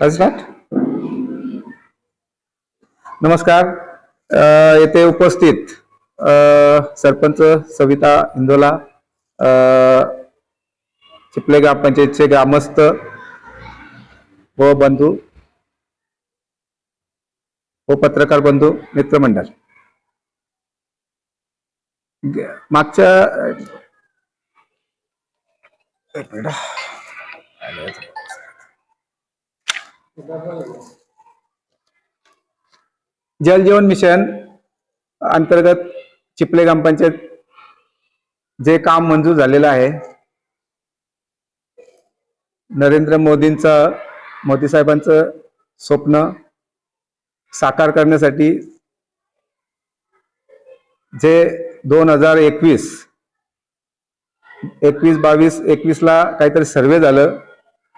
काय स्टार्ट नमस्कार. येथे उपस्थित सरपंच सविता इंदोला चिपले ग्रामपंचायतचे ग्रामस्थ व बंधू व पत्रकार बंधू मित्रमंडळ. मागच्या जल जीवन मिशन अंतर्गत चिपले ग्रामपंचायत जे काम मंजूर झालेलं आहे नरेंद्र मोदींचं मोदी साहेबांचं स्वप्न साकार करण्यासाठी जे दोन हजार एकवीस एकवीस बावीस एकवीसला काहीतरी सर्वे झालं.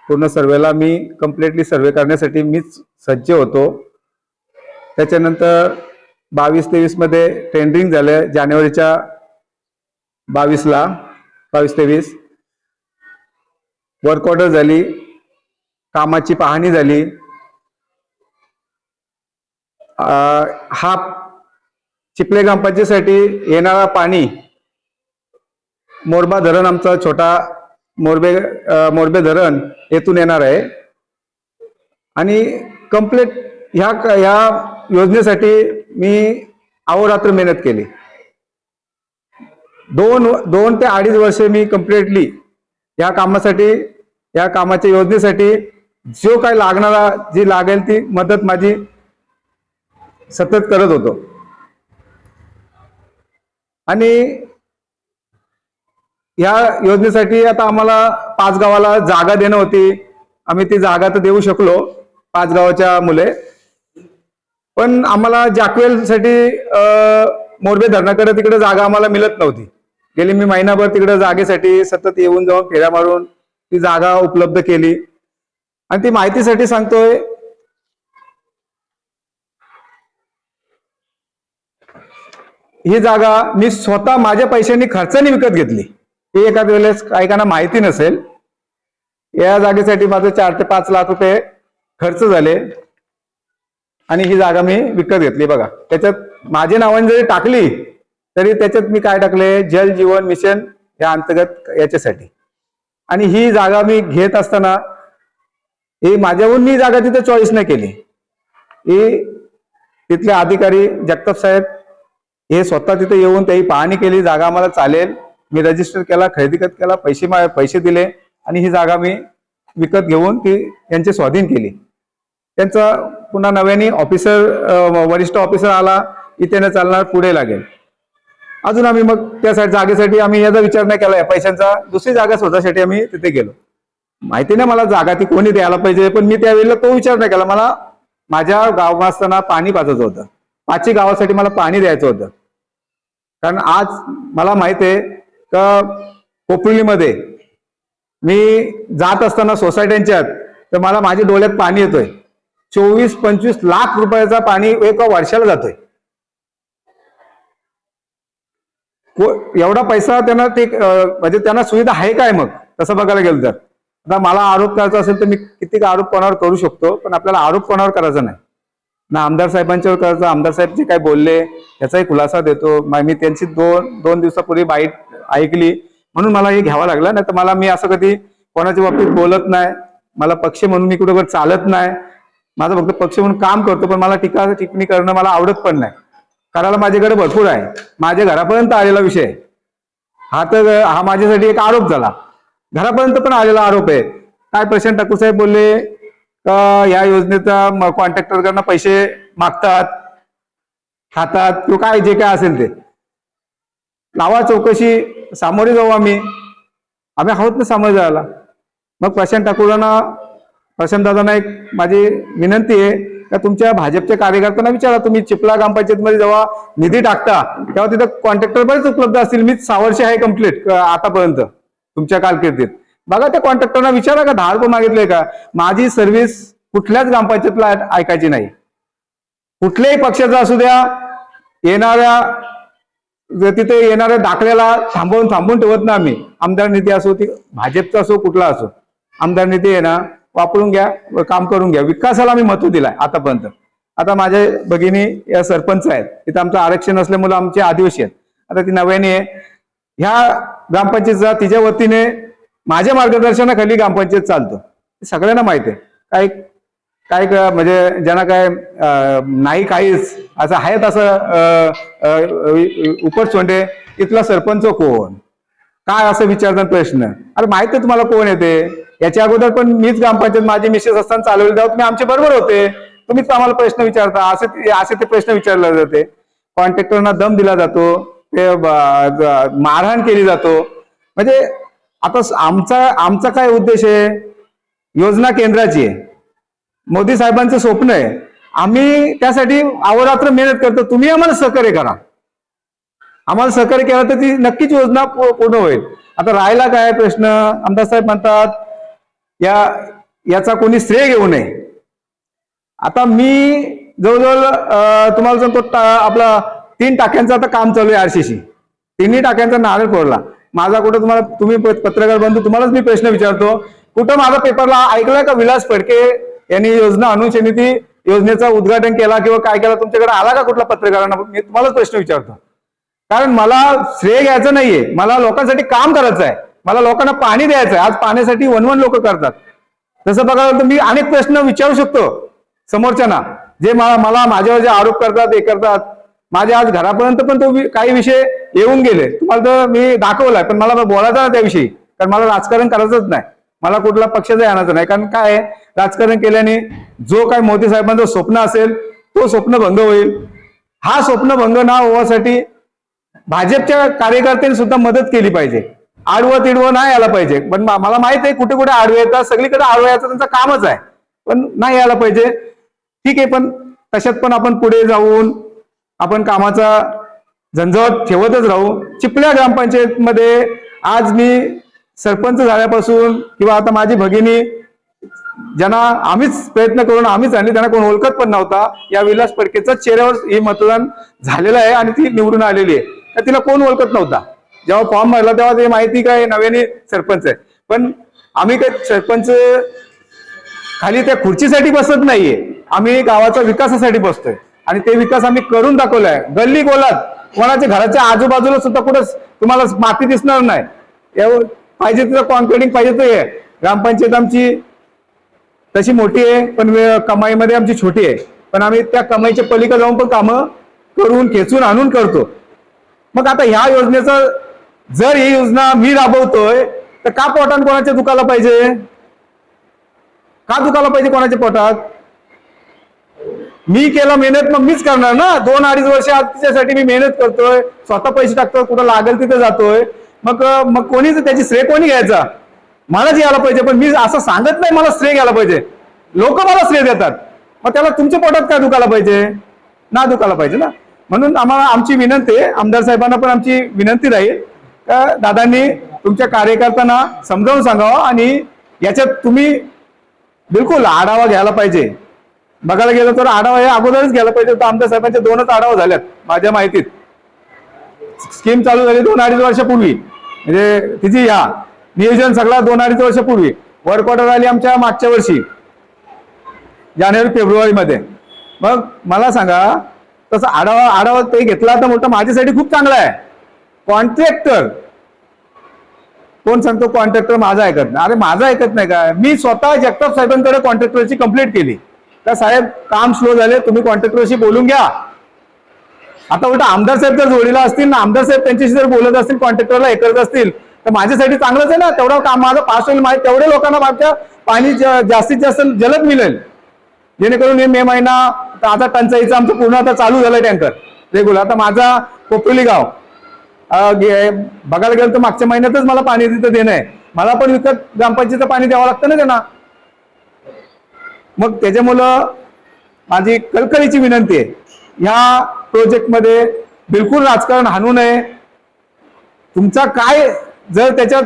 पूर्ण सर्वेला मी कम्प्लिटली सर्वे करण्यासाठी मीच सज्ज होतो. त्याच्यानंतर बावीस तेवीसमध्ये टेंडरिंग झालं जानेवारीच्या बावीसला बावीस तेवीस. वर्क ऑर्डर झाली कामाची पाहणी झाली. हा चिपले ग्रामपंचायतीसाठी येणारा पाणी मोरबा धरण आमचा छोटा मोरबे मोरबे धरण येथून येणार आहे. आणि कंप्लीट ह्या ह्या योजनेसाठी मी अहोरात्र मेहनत केली. दोन दोन ते अडीच वर्षे मी कम्प्लिटली या कामासाठी या कामाच्या योजनेसाठी जो काय लागणारा जी लागेल ती मदत माझी सतत करत होतो. आणि या योजनेसाठी आता आम्हाला पाच गावाला जागा देणं होती. आम्ही ती जागा तर देऊ शकलो पाच गावाच्या मुले. पण आम्हाला जाकवेलसाठी मोरबे धरणाकडे तिकडे जागा आम्हाला मिळत नव्हती. गेली मी महिनाभर तिकडे जागेसाठी सतत येऊन जाऊन फेऱ्या मारून ती जागा उपलब्ध केली. आणि ती माहितीसाठी सांगतोय ही जागा मी स्वतः माझ्या पैशांनी खर्चाने विकत घेतली. ही एखाद्या वेळेस काहीकांना माहिती नसेल या जागेसाठी माझे चार ते पाच लाख रुपये खर्च झाले. आणि ही जागा मी विकत घेतली बघा. त्याच्यात माझे नावाने जरी टाकली तरी त्याच्यात मी काय टाकले? जल जीवन मिशन या अंतर्गत याच्यासाठी. आणि ही जागा मी घेत असताना ही माझ्याहून मी जागा तिथे चॉईस नाही केली. ही तिथले अधिकारी जगताप साहेब हे स्वतः तिथे येऊन त्याही पाहणी केली जागा आम्हाला चालेल. मी रजिस्टर केला खरेदी खत केला पैसे मा- पैसे दिले आणि ही जागा मी विकत घेऊन ती यांचे स्वाधीन केली. त्यांचा पुन्हा नव्याने ऑफिसर वरिष्ठ ऑफिसर आला इथे चालणार पुढे लागेल. अजून आम्ही मग त्यासाठी जागेसाठी आम्ही याचा विचार नाही केला. पैशांचा दुसरी जागा शोधासाठी आम्ही तिथे गेलो. माहिती नाही मला जागा ती कोणी द्यायला पाहिजे पण मी त्यावेळेला तो विचार नाही केला. मला माझ्या गाव असताना पाणी पाजायचं होतं. पाचही गावासाठी मला पाणी द्यायचं होतं. कारण आज मला माहीत आहे का कोपिलीमध्ये मी जात असताना सोसायट्यांच्यात तर मला माझ्या डोळ्यात पाणी येतोय. चोवीस पंचवीस लाख रुपयाचा पाणी एका वर्षाला जातोय. एवढा पैसा त्यांना ते म्हणजे त्यांना सुविधा आहे काय मग? तसं बघायला गेलं तर. आता मला आरोप करायचा असेल तर मी किती आरोप कोणावर करू शकतो पण आपल्याला आरोप कोणावर करायचा नाही. ना आमदार साहेबांच्यावर करायचा आमदार साहेब जे काय बोलले याचाही खुलासा देतो. मी त्यांची दोन दोन दिवसापूर्वी बाईट ऐकली. म्हणून मला हे घ्यावं लागलं. नाही तर मला मी असं कधी कोणाच्या बाबतीत बोलत नाही. मला पक्ष म्हणून मी कुठं चालत नाही. माझं फक्त पक्ष म्हणून काम करतो पण मला टीका टिप्पणी करणं मला आवडत पण नाही. करायला माझ्याकडे भरपूर आहे. माझ्या घरापर्यंत आलेला विषय. हा तर हा माझ्यासाठी एक आरोप झाला. घरापर्यंत पण आलेला आरोप आहे. काय प्रशांत ठाकूर साहेब बोलले का या योजनेचा कॉन्ट्रॅक्टरकडनं पैसे मागतात खातात किंवा काय जे काय असेल ते. लावा चौकशी सामोरे जाऊ आम्ही. आम्ही आहोत ना सामोरे जायला. मग प्रशांत ठाकूरांना प्रशांत दादांना एक माझी विनंती आहे का तुमच्या भाजपच्या कार्यकर्त्यांना विचारा. तुम्ही चिपला ग्रामपंचायतमध्ये जेव्हा निधी टाकता तेव्हा तिथं कॉन्ट्रॅक्टर बरेच उपलब्ध असतील. मी सहा वर्ष आहे कंप्लीट आतापर्यंत तुमच्या कारकिर्दीत. बघा त्या कॉन्ट्रॅक्टरना विचारा का दहा रुपये मागितले का? माझी सर्व्हिस कुठल्याच ग्रामपंचायतला ऐकायची नाही. कुठल्याही पक्षाचा असू द्या येणाऱ्या जर तिथे येणाऱ्या दाखल्याला थांबवून थांबवून ठेवत ना आम्ही आमदार निधी असो ती भाजपचा असो कुठला असो आमदार निधी आहे ना वापरून घ्या व काम करून घ्या. विकासाला आम्ही महत्त्व दिलाय आतापर्यंत. आता माझ्या भगिनी या सरपंच आहेत. तिथं आमचं आरक्षण असल्यामुळे आमचे आदिवासी आहेत. आता ती नव्याने आहे ह्या ग्रामपंचायतचा तिच्या वतीने माझ्या मार्गदर्शनाखाली ग्रामपंचायत चालतो. सगळ्यांना माहिती आहे. काही काय का म्हणजे ज्यांना काय नाही काहीच असं आहेत असं उपट सोंडे उपटसोंडे इथला सरपंच कोण? काय असं विचारतात प्रश्न? अरे माहीत आहे तुम्हाला कोण येते? याच्या अगोदर पण मीच ग्रामपंचायत माझी मिसेस असताना चालवले जाऊ तुम्ही आमचे बरोबर होते. तुम्हीच आम्हाला प्रश्न विचारता असे असे ते प्रश्न विचारले जाते. कॉन्ट्रॅक्टरना दम दिला जातो ते मारहाण केली जातो. म्हणजे आता आमचा आमचा काय उद्देश आहे? योजना केंद्राची आहे. मोदी साहेबांचं स्वप्न आहे. आम्ही त्यासाठी अवरात्र मेहनत करतो. तुम्ही आम्हाला सहकार्य करा. आम्हाला सहकार्य केला तर ती नक्कीच योजना पूर्ण होईल. आता राहिला काय प्रश्न? आमदार साहेब म्हणतात या याचा कोणी श्रेय घेऊ नये. आता मी जवळजवळ तुम्हाला सांगतो टा- आपला तीन टाक्यांचं आता काम चालू आहे आरसीसी तिन्ही टाक्यांचा नारळ फोडला. माझा कुठं तुम्हाला तुम्ही पत्रकार बंधू तुम्हालाच मी प्रश्न विचारतो. कुठं माझा पेपरला ऐकलाय का विलास फडके? यांनी योजना आणून ती योजनेचं उद्घाटन केला किंवा काय केला तुमच्याकडे आला का कुठला पत्रकारांना? मी तुम्हालाच प्रश्न विचारतो. कारण मला श्रेय घ्यायचं नाहीये. मला लोकांसाठी काम करायचं आहे. मला लोकांना पाणी द्यायचं आहे. आज पाण्यासाठी वनवन लोक करतात. तसं बघायला तर मी अनेक प्रश्न विचारू शकतो समोरच्यांना. जे मला मला माझ्यावर जे आरोप करतात हे करतात. माझ्या आज घरापर्यंत पण तो काही विषय येऊन गेले. तुम्हाला तर मी दाखवलाय पण मला बोलायचं ना त्याविषयी. कारण मला राजकारण करायचंच नाही. मला कुठला पक्षाचं आणायचं नाही. कारण काय आहे, राजकारण केल्याने जो काय मोदी साहेबांचं स्वप्न असेल तो स्वप्न भंग होईल. हा स्वप्न भंग ना होण्यासाठी भाजपच्या कार्यकर्त्यांनी सुद्धा मदत केली पाहिजे. आडवं तिडवं नाही यायला पाहिजे. पण मला माहीत आहे कुठे कुठे आडवे येतात. सगळीकडे आडवं यायचं त्यांचं कामच आहे. पण नाही यायला पाहिजे. ठीक आहे पण तशात पण आपण पुढे जाऊन आपण कामाचा झंझावत ठेवतच राहू. चिपल्या ग्रामपंचायतमध्ये आज मी सरपंच झाल्यापासून किंवा आता माझी भगिनी ज्यांना आम्हीच प्रयत्न करून आम्हीच आणली त्यांना कोण ओळखत पण नव्हता या विलास फडकेचा चेहऱ्यावर हे मतदान झालेलं आहे आणि ती निवडून आलेली आहे. तर तिला कोण ओळखत नव्हता? जेव्हा फॉर्म भरला तेव्हा ते माहिती काय नव्याने सरपंच आहे. पण आम्ही काय सरपंच खाली त्या खुर्चीसाठी बसत नाहीये. आम्ही गावाच्या विकासासाठी बसतोय. आणि ते विकास आम्ही करून दाखवलाय. गल्ली गोलात कोणाच्या घराच्या आजूबाजूला सुद्धा कुठं तुम्हाला माती दिसणार नाही. यावर पाहिजे तिथं कॉन्क्रिटिंग पाहिजे ते. आहे. ग्रामपंचायत आमची तशी मोठी आहे पण कमाईमध्ये आमची छोटी आहे. पण आम्ही त्या कमाईच्या पलीकडे जाऊन पण कामं करून खेचून आणून करतो. मग आता ह्या योजनेचं जर ही योजना मी राबवतोय तर का पोटात कोणाच्या दुखाला पाहिजे? का दुखाला पाहिजे कोणाच्या पोटात? मी केला मेहनत मग मीच करणार ना? दोन अडीच वर्ष आज तिच्यासाठी मी मेहनत करतोय स्वतः पैसे टाकतोय कुठं लागेल तिथे जातोय. मग मग कोणीच त्याची श्रेय कोणी घ्यायचा? मलाच यायला पाहिजे पण मी असं सांगत नाही मला श्रेय घ्यायला पाहिजे. लोक मला श्रेय देतात. मग त्याला तुमच्या पोटात काय दुखायला पाहिजे? ना दुखायला पाहिजे ना. म्हणून आम्हाला आमची विनंती आहे आमदार साहेबांना पण आमची विनंती राहील. का दादांनी तुमच्या कार्यकर्त्यांना समजावून सांगावं आणि याच्यात तुम्ही बिलकुल आढावा घ्यायला पाहिजे. बघायला गेलं तर आढावा हे अगोदरच घ्यायला पाहिजे तर आमदार साहेबांचे दोनच आढावा झाल्यात माझ्या माहितीत. स्कीम चालू झाली दोन अडीच वर्षापूर्वी. म्हणजे तिची ह्या नियोजन सगळा दोन अडीच वर्षापूर्वी. वर्क ऑर्डर आली आमच्या मागच्या वर्षी. जानेवारी फेब्रुवारीमध्ये. मग मला सांगा तसं आढावा आढावा ते घेतला तर मोठा माझ्यासाठी खूप चांगला आहे. कॉन्ट्रॅक्टर कोण सांगतो कॉन्ट्रॅक्टर माझा ऐकत नाही. अरे माझा ऐकत नाही का मी स्वतः जगताप साहेबांकडे कॉन्ट्रॅक्टरची कंप्लेंट केली. का साहेब काम स्लो झाले तुम्ही कॉन्ट्रॅक्टरशी बोलून घ्या. आता उलट आमदार साहेब जर जोडीला असतील ना आमदार साहेब त्यांच्याशी जर बोलत असतील कॉन्ट्रॅक्टरला हे करत असतील तर माझ्यासाठी चांगलंच आहे ना. तेवढं काम माझं पास होईल माहिती तेवढ्या लोकांना माझ्या पाणी जास्तीत जास्त जलद मिळेल. जेणेकरून हे मे महिना आता टंचाईचं आमचं पूर्ण आता चालू झालं टँकर. रेग्युलर. आता माझा कोपरोली गाव बघायला गेलं तर मागच्या महिन्यातच मला पाणी तिथं देणं आहे. मला पण विकत ग्रामपंचायतीचं पाणी द्यावं लागतं ना त्यांना. मग त्याच्यामुळं माझी कलकलीची विनंती आहे. ह्या प्रोजेक्टमध्ये बिलकुल राजकारण हाणू नये. तुमचा काय जर त्याच्यात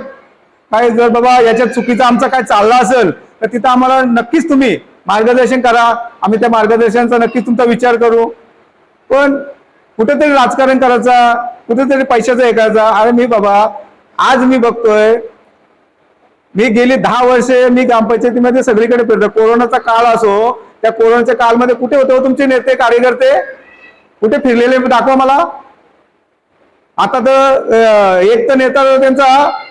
काय जर बाबा याच्यात चुकीचा आमचा काय चालला असेल तर तिथं आम्हाला नक्कीच तुम्ही मार्गदर्शन करा. आम्ही त्या मार्गदर्शनाचा नक्कीच तुमचा विचार करू. पण कुठेतरी राजकारण करायचा कुठेतरी पैशाचा हे करायचा. अरे मी बाबा आज मी बघतोय मी गेली दहा वर्षे मी ग्रामपंचायतीमध्ये सगळीकडे फिरतो कोरोनाचा काळ असो त्या कोरोनाच्या काळमध्ये कुठे होतो हो तुमचे नेते कार्यकर्ते? कुठे फिरलेले दाखवा मला. आता तर एक तर नेता त्यांचा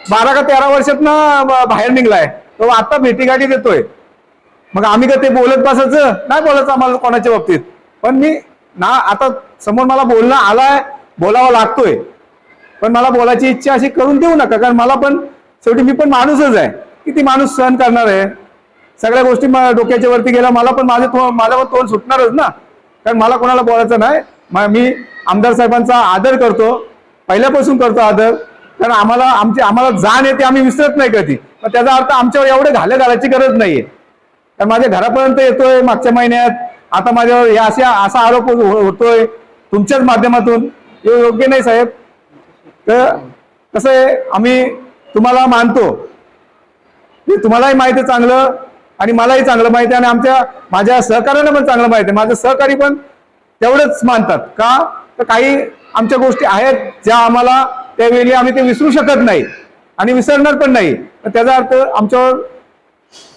बारा का तेरा वर्षात ना बाहेर निघलाय. तो आता भेटीगाठी देतोय. मग आम्ही का ते बोलत बसायचं? नाही बोलायचं आम्हाला कोणाच्या बाबतीत. पण मी ना आता समोर मला बोलणं आलाय बोलावा लागतोय. पण मला बोलायची इच्छा अशी करून देऊ नका कारण मला पण शेवटी मी पण माणूसच आहे. किती माणूस सहन करणार आहे? सगळ्या गोष्टी डोक्याच्या वरती गेल्या मला पण माझे थो- माझा पण तोंड सुटणारच ना. कारण मला कोणाला बोलायचं नाही. मग मी आमदार साहेबांचा आदर करतो. पहिल्यापासून करतो आदर. कारण आम्हाला आमची आम्हाला जाण येते आम्ही विसरत नाही कधी. पण त्याचा अर्थ आमच्यावर एवढे घाले घालायची गरज नाहीये. कारण माझ्या घरापर्यंत येतोय मागच्या महिन्यात. आता माझ्यावर हे असे असा आरोप हो-, हो- होतोय तुमच्याच माध्यमातून. हे योग्य नाही साहेब. तर कसं आहे आम्ही तुम्हाला मानतो. हे तुम्हालाही माहिती आहे चांगलं आणि मलाही चांगलं माहिती आहे आणि आमच्या माझ्या सहकार्याला पण चांगलं माहिती आहे. माझं सहकारी पण तेवढंच मानतात. का? तर काही आमच्या गोष्टी आहेत ज्या आम्हाला त्यावेळी आम्ही ते विसरू शकत नाही आणि विसरणार पण नाही. त्याचा अर्थ आमच्यावर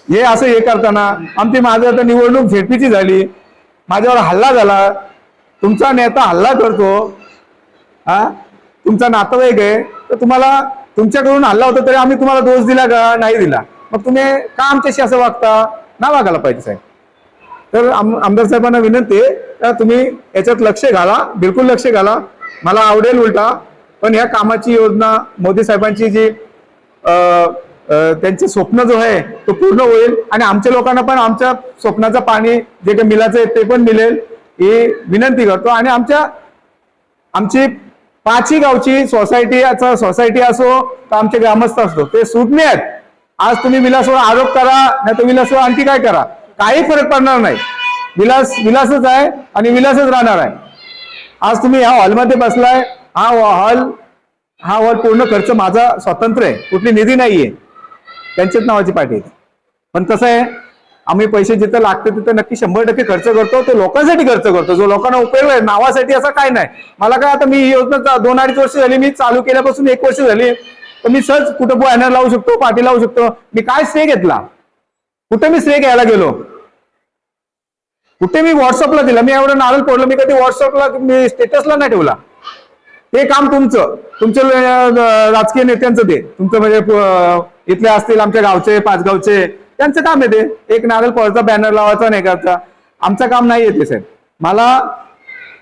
हे असं हे करताना आमची माझं आता निवडणूक झेडपीची झाली. माझ्यावर हल्ला झाला. तुमचा नेता हल्ला करतो. हा? तुमचा नातेवाईक आहे. तर तुम्हाला तुमच्याकडून हल्ला होता तरी आम्ही तुम्हाला दोष दिला का? नाही दिला. मग तुम्ही का आमच्याशी असं वागता? ना वागायला पाहिजे साहेब. तर आम- आमदार साहेबांना विनंती आहे तुम्ही याच्यात लक्ष घाला बिलकुल लक्ष घाला. मला आवडेल उलटा पण ह्या कामाची योजना मोदी साहेबांची जी त्यांचे स्वप्न जो आहे तो पूर्ण होईल. आणि आमच्या लोकांना पण आमच्या स्वप्नाचं पाणी जे काही मिलाचं आहे ते पण मिळेल. ही विनंती करतो. आणि आमच्या आमची पाचही गावची सोसायटी सोसायटी असो तर आमचे ग्रामस्थ असतो ते सुटणे आहेत. आज तुम्ही विलासवर आरोप करा नाही तर विलासवर आणखी काय करा? काही फरक पडणार नाही. विलास विलासच आहे आणि विलासच राहणार आहे. आज तुम्ही ह्या हॉलमध्ये बसलाय. हा हॉल हा हॉल पूर्ण खर्च माझा स्वतंत्र आहे. कुठली निधी नाहीये. त्यांच्याच नावाची पाठी पण कसं आहे आम्ही पैसे जिथं लागते तिथं नक्की शंभर टक्के खर्च करतो. तो लोकांसाठी खर्च करतो. जो लोकांना उपयोग आहे नावासाठी असं काय नाही. मला काय आता मी ही योजना दोन अडीच वर्ष झाली मी चालू केल्यापासून एक वर्ष झाली. तर मी सहज कुठं बॅनर लावू शकतो पाठी लावू शकतो. मी काय स्टे घेतला? कुठे मी श्रेय घ्यायला गेलो? कुठे मी व्हॉट्सअपला दिला? मी एवढं नारळ पडलो मी कधी व्हॉट्सअपला मी स्टेटसला नाही ठेवला. हे काम तुमचं. तुमच्या राजकीय नेत्यांचं ते. तुमचं म्हणजे इथले असतील आमच्या गावचे पाचगावचे. त्यांचं काम येते एक नारळ पळचा बॅनर लावायचा नाही करायचा. आमचं काम नाही येते साहेब. मला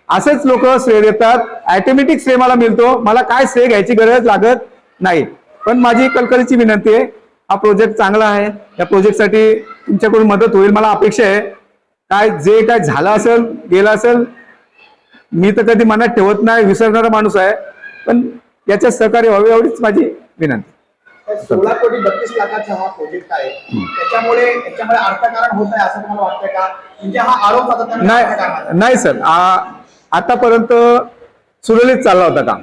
असेच लोक श्रेय देतात. ऑटोमॅटिक श्रेय मला मिळतो. मला काय श्रेय घ्यायची गरज लागत नाही. पण माझी कलकलीची विनंती आहे हा प्रोजेक्ट चांगला आहे. या प्रोजेक्टसाठी तुमच्याकडून मदत होईल. मला अपेक्षा आहे. काय जे काय झालं असेल गेलं असेल मी तर कधी मनात ठेवत नाही विसरणारा माणूस आहे. पण याच्यात सहकार्य व्हावे एवढीच माझी विनंती. सोळा कोटी बत्तीस लाखाचा हा प्रोजेक्ट आहे. त्याच्यामुळे याच्यामुळे अर्थकारण होत आहे असं तुम्हाला वाटतंय का? म्हणजे हा आरोप. नाही नाही सर. आतापर्यंत सुरळीत चालला होता काम.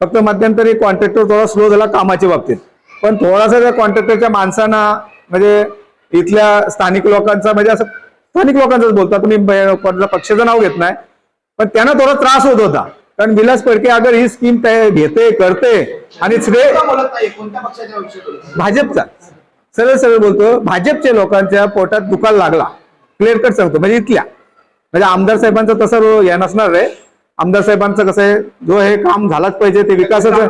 फक्त मध्यंतरी कॉन्ट्रॅक्टर थोडा स्लो झाला कामाच्या बाबतीत. पण थोडासा त्या कॉन्ट्रॅक्टरच्या माणसांना म्हणजे इथल्या स्थानिक लोकांचा म्हणजे असं स्थानिक लोकांचाच बोलतो. कोणाच्या पक्षाचं नाव घेत नाही. पण त्यांना थोडा त्रास होत होता. कारण विलास फडके अगर ही स्कीम घेते करते आणि श्रेय नाही? भाजपचा. सरळ सरळ बोलतो भाजपच्या लोकांच्या पोटात दुखायला लागला. क्लिअर कट सांगतो. म्हणजे इथल्या. म्हणजे आमदार साहेबांचं तसं हे नसणार आहे आमदार साहेबांचं कसं आहे जो हे काम झालाच पाहिजे ते विकासाचं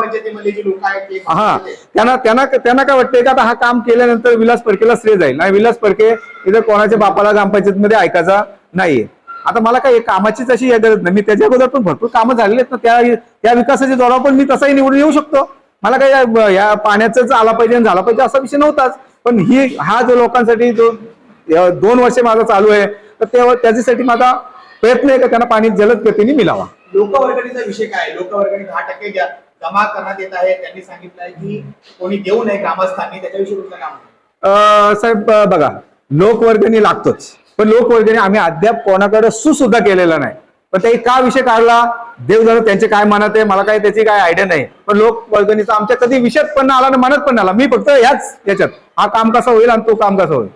हा त्यांना त्यांना त्यांना काय वाटतंय का आता हा काम केल्यानंतर विलास परकेला श्रेय जाईल? आणि विलास परके इथं कोणाच्या बापाला ग्रामपंचायतीमध्ये ऐकायचा नाहीये. आता मला काय कामाचीच अशी गरज नाही मी त्याच्या अगोदर पण भरपूर कामं झालेली आहेत ना त्या त्या विकासाच्या जोरावर पण मी तसाही निवडून येऊ शकतो. मला काय या- पाण्याचाच आला पाहिजे आणि झाला पाहिजे असा विषय नव्हताच. पण ही हा जो लोकांसाठी जो दोन वर्ष माझा चालू आहे तर त्याच्यासाठी माझा प्रयत्न आहे का त्यांना पाणी जलद गतीने मिळावा? लोकवर्गणीचा विषय काय? लोकवर्गणी दहा टक्के जमा करण्यात येत आहे त्यांनी सांगितलं आहे की कोणी देऊ नये ग्रामस्थांनी. त्याच्याविषयी तुमचं काम अं, साहेब बघा लोकवर्गणी लागतोच. पण लोकवर्गणी आम्ही अद्याप कोणाकडे सुसुद्धा केलेला नाही. पण ते का विषय काढला? देव झालं त्यांचे काय मनात आहे? मला काय त्याची काय आयडिया नाही. पण लोकवर्गणीचा आमच्या कधी विषयात पण आला आणि मनात पण आला. मी फक्त याच याच्यात. हा काम कसा होईल आणि तो काम कसा होईल?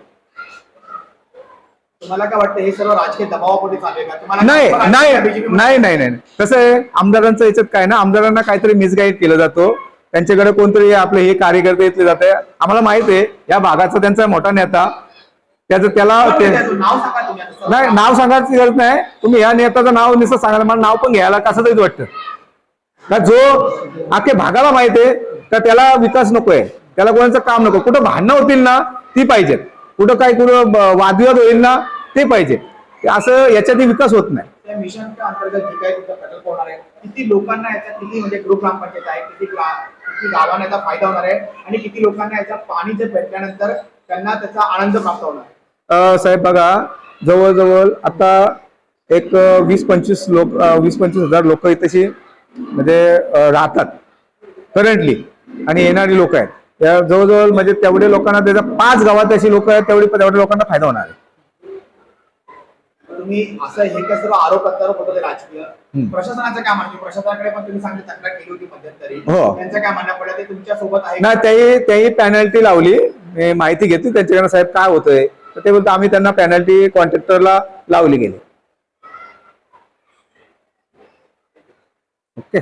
तुम्हाला काय वाटतं हे सर्व राजकीय दबावापोटी चालू आहे का? तुम्हाला नाही काय नाही BJP? नाही नाही नाही. कसं आहे आमदारांचं याच्यात काय ना आमदारांना काहीतरी मिसगाईड केलं जातो. त्यांच्याकडे कोणतरी आपले हे कार्यकर्ते इथले जाते आम्हाला माहीत आहे या भागाचा त्यांचा मोठा नेता त्याचं त्याला ते- नाव सांगा तुम्ही आता. नाही नाव सांगायची गरज नाही. तुम्ही या नेत्याचं नाव नुसतं सांगायला मला नाव पण घ्यायला कसं तरी वाटतं. का जो अख्खे भागाला माहिती आहे का त्याला विकास नकोय. त्याला कोणाचं काम नको कुठं भांडणं होतील ना ती पाहिजेत. कुठं काही कुठं ब- वादविवाद होईल ना ते पाहिजे. असं याच्यातही विकास होत नाही. त्या मिशनच्या अंतर्गत जे काही तुमचा प्रकल्प होणार आहे किती लोकांना याचा किती म्हणजे ग्रुप ग्रामपंचायत आहे किती किती गावांना याचा फायदा होणार आहे आणि किती लोकांना याचा पाणी जे भेटल्यानंतर त्यांना त्याचा आनंद प्राप्त होणार? साहेब बघा जवळजवळ आता एक वीस पंचवीस लोक वीस पंचवीस हजार लोक इथेशी म्हणजे राहतात. करंटली आणि येणारी लोक आहेत. त्या जवळजवळ म्हणजे तेवढे लोकांना त्याचा पाच गावात अशी लोक आहेत तेवढे तेवढ्या लोकांना फायदा होणार आहे. तुम्ही असं हे काय सर्व आरोप प्रत्यारोप होतं राजकीय. प्रशासनाचं काय म्हणते प्रशासनाकडे पण तुम्ही सांगितलं तक्रार केली होती मध्यंतरी हो. त्यांचं काय म्हणणं? पडलं ते तुमच्यासोबत आहे नाही त्याही त्याही पॅनल्टी लावली. मी माहिती घेतली. त्यांच्याकडे साहेब काय होतंय? तर ते बोलतो आम्ही त्यांना पॅनल्टी कॉन्ट्रॅक्टरला लावली गेली. ओके.